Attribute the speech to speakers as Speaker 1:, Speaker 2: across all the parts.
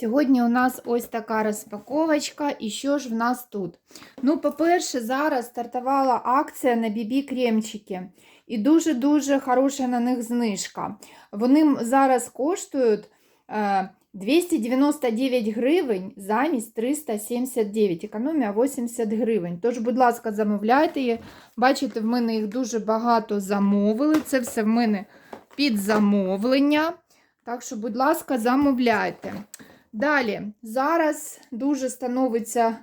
Speaker 1: Сьогодні у нас ось така розпаковочка. І що ж в нас тут? Ну, по-перше, зараз стартувала акція на BB кремчики. І дуже-дуже хороша на них знижка. Вони зараз коштують е, 299 гривень замість 379. Економія 80 гривень. Тож, будь ласка, замовляйте її. Бачите, в мене їх дуже багато замовили. Це все в мене під замовлення. Так що, будь ласка, замовляйте. Далі, зараз дуже становиться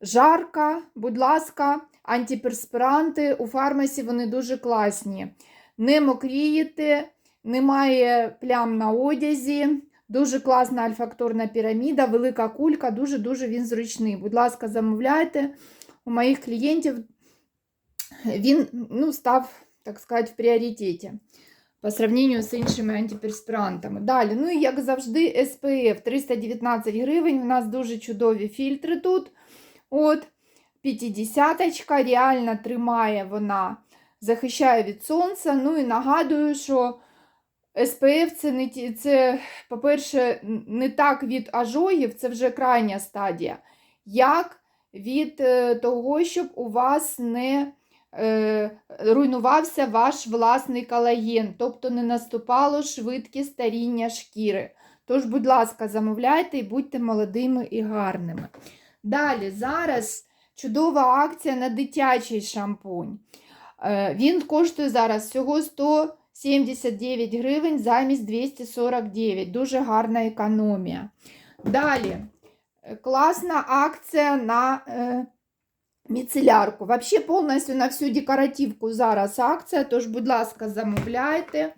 Speaker 1: жарко, будь ласка, антиперспіранти у фармасі вони дуже класні. Не мокрієте, немає плям на одязі. Дуже класна альфакторна піраміда, велика кулька, дуже-дуже він зручний. Будь ласка, замовляйте. У моїх клієнтів він ну, став, так сказати, в пріоритеті по сравнению з іншими антиперспірантами. Далі, ну і як завжди, SPF 319 гривень. У нас дуже чудові фільтри тут. От, 50 реально тримає вона, захищає від сонця. Ну і нагадую, що SPF це, не це по-перше, не так від ожогів, це вже крайня стадія. Як від е, того, щоб у вас не руйнувався ваш власний колаген, тобто не наступало швидке старіння шкіри. Тож, будь ласка, замовляйте і будьте молодими і гарними. Далі, зараз чудова акція на дитячий шампунь. Е, Він коштує зараз всього 179 гривень замість 249. Дуже гарна економія. Далі, е, класна акція на е, міцелярку. Вообще повністю на всю декоративку зараз акція, тож, будь ласка, замовляйте.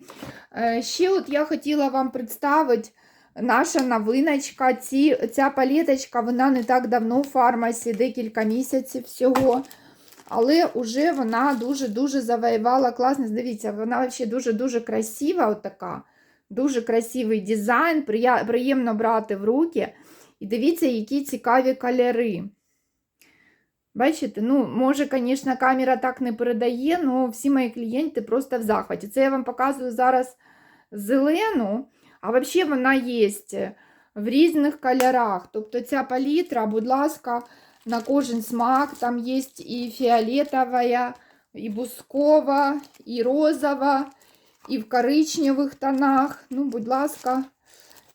Speaker 1: Е, Ще от я хотіла вам представити наша новиночка. Ці, ця палеточка, вона не так давно в фармасі, декілька місяців всього. Але вже вона дуже-дуже завоювала класність. Дивіться, вона взагалі дуже-дуже красива. От така. Дуже красивий дизайн, приємно брати в руки. І дивіться, які цікаві кольори. Бачите, ну, може, звісно, камера так не передає, але всі мої клієнти просто в захваті. Це я вам показую зараз зелену, а взагалі вона є в різних кольорах. Тобто ця палітра, будь ласка, на кожен смак. Там є і фіолетова, і бускова, і розова, і в коричневих тонах. Ну, будь ласка,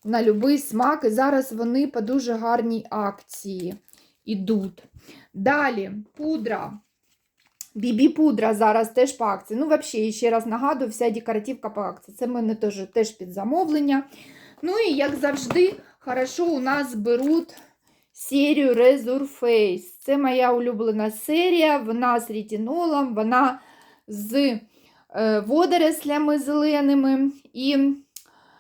Speaker 1: на будь-який смак. І зараз вони по дуже гарній акції ідуть. Далі пудра. Бібі-пудра зараз теж по акції. Ну, взагалі, ще раз нагадую, вся декоративка по акції. Це в мене теж, теж під замовлення. Ну і, як завжди, хорошо у нас беруть серію Resurface. Це моя улюблена серія. Вона з ретинолом, вона з е, водорослями зеленими. І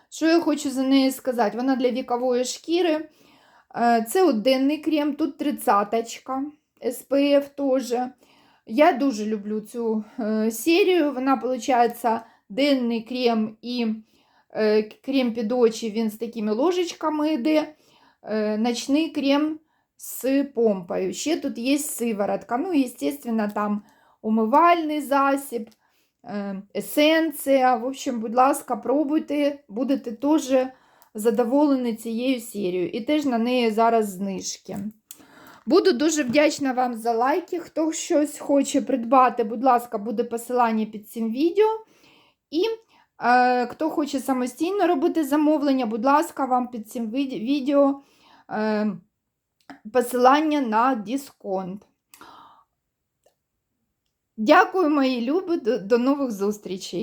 Speaker 1: що я хочу за неї сказати? Вона для вікової шкіри. Е, Це от крем, тут тридцяточка, SPF теж. Я дуже люблю цю е, серію. Вона, виходить, денний крем і е, крем під очі, він з такими ложечками йде. Ночний крем з помпою. Ще тут є сиворотка. Ну, звісно, там умивальний засіб, есенція. В общем, будь ласка, пробуйте, будете теж задоволені цією серією. І теж на неї зараз знижки. Буду дуже вдячна вам за лайки. Хто щось хоче придбати, будь ласка, буде посилання під цим відео. І е, хто хоче самостійно робити замовлення, будь ласка, вам під цим відео е, посилання на дисконт. Дякую, мої любі, до, до нових зустрічей!